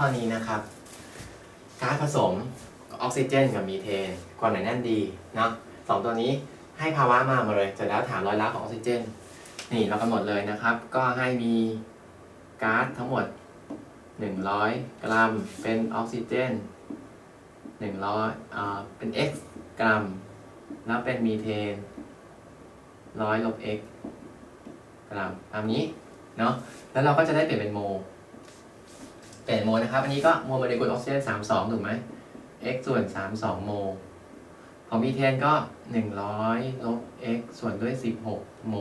ข้อนี้นะครับก๊าซผสมออกซิเจนกับมีเทนความหนาแน่นดีเนาะสองตัวนี้ให้ภาวะมาหมดเลยเสร็จแล้วถามร้อยละของออกซิเจน นี่เรากำหนดเลยนะครับ ก็ให้มีก๊าซทั้งหมด 100 กรัม เป็นออกซิเจน100อ่าเป็น x กรัม แล้วเป็นมีเทน100ลบ x กรัมตามนี้เนาะแล้วเราก็จะได้เปลี่ยนเป็นโม เปลี่ยนโมนะครับ อันนี้ก็โมโมเลกุลออกซิเจน32ถูกไหม x ส่วน32โมของมีเทนก็100ลบ x ส่วนด้วย16โม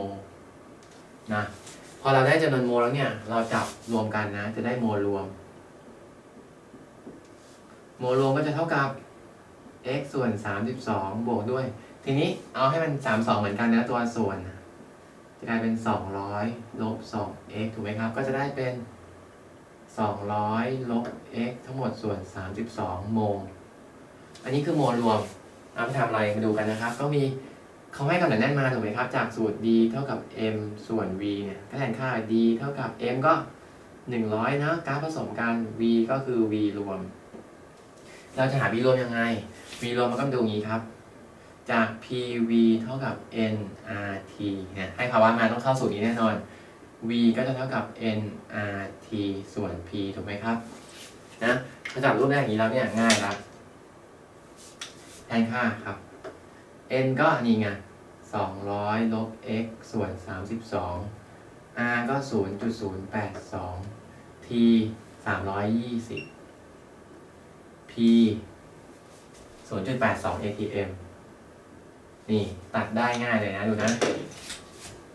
นะพอเราได้จำนวนโมแล้วเนี่ย เราจับรวมกันนะ จะได้โมรวม โมรวมก็จะเท่ากับ x ส่วน 32 บวกด้วย ทีนี้เอาให้มัน 32 เหมือนกันนะตัวส่วน จะกลายเป็น 200 ลบ 2x ถูกไหมครับ ก็จะได้เป็น 200ลบ x ทั้งหมดส่วน 32 โมล อันนี้คือโมลรวมเอาไปทำอะไรมาดูกันนะครับ ก็มีเขาให้กำหนดแน่นมาถูกไหมครับ จากสูตร d เท่ากับ m ส่วน v เนี่ยก็แทนค่า d เท่ากับ m ก็ 100 นะการผสมกัน v ก็คือ v รวม เราจะหา v รวมยังไง v รวมมันก็ดูอย่างนี้ครับ จาก pv เท่ากับ nrt เนี่ยให้ภาวะมาต้องเข้าสูตรนี้แน่นอน v ก็จะเท่ากับ nrt ส่วน p ถูกไหมครับ นะพอจับรูปได้อย่างนี้แล้วเนี่ยง่ายละแทนค่าครับ n ก็นี่ไง200 ลบ x ส่วน 32 r ก็ 0.082 t 320 p 0.82 atm นี่ ตัดได้ง่ายเลยนะ ดูนะ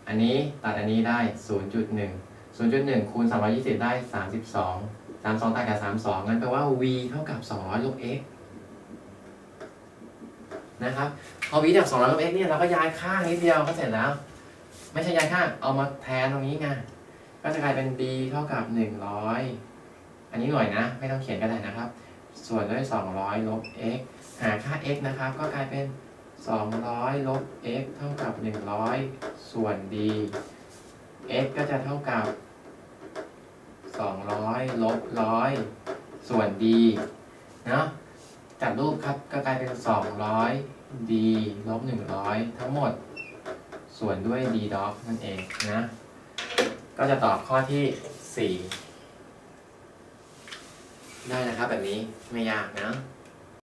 อันนี้ตัดอันนี้ได้ 0.1 0.1คูณ320 ได้ 32 32ตัดกับ 32งั้นแปลว่า v เท่ากับ 200ลบ x นะครับ พอ v จาก200ลบ x เนี่ยเราก็ย้ายข้างนิดเดียวก็เสร็จแล้ว ไม่ใช่ย้ายข้าง เอามาแทนตรงนี้ไง ก็จะกลายเป็น b เท่ากับ 100 อันนี้หน่วยนะ ไม่ต้องเขียนก็ได้นะครับ ส่วนด้วย 200ลบ x หาค่า x นะครับ ก็กลายเป็น 200 ลบ x เท่ากับ 100 ส่วน d x ก็จะเท่ากับ 200 ลบ 100 ส่วน d เนาะจัดรูปครับก็กลายเป็น 200 d ลบ 100 ทั้งหมด ส่วนด้วย d dot นั่นเองนะ ก็จะตอบข้อที่ 4 ได้นะครับแบบนี้ไม่ยากนะ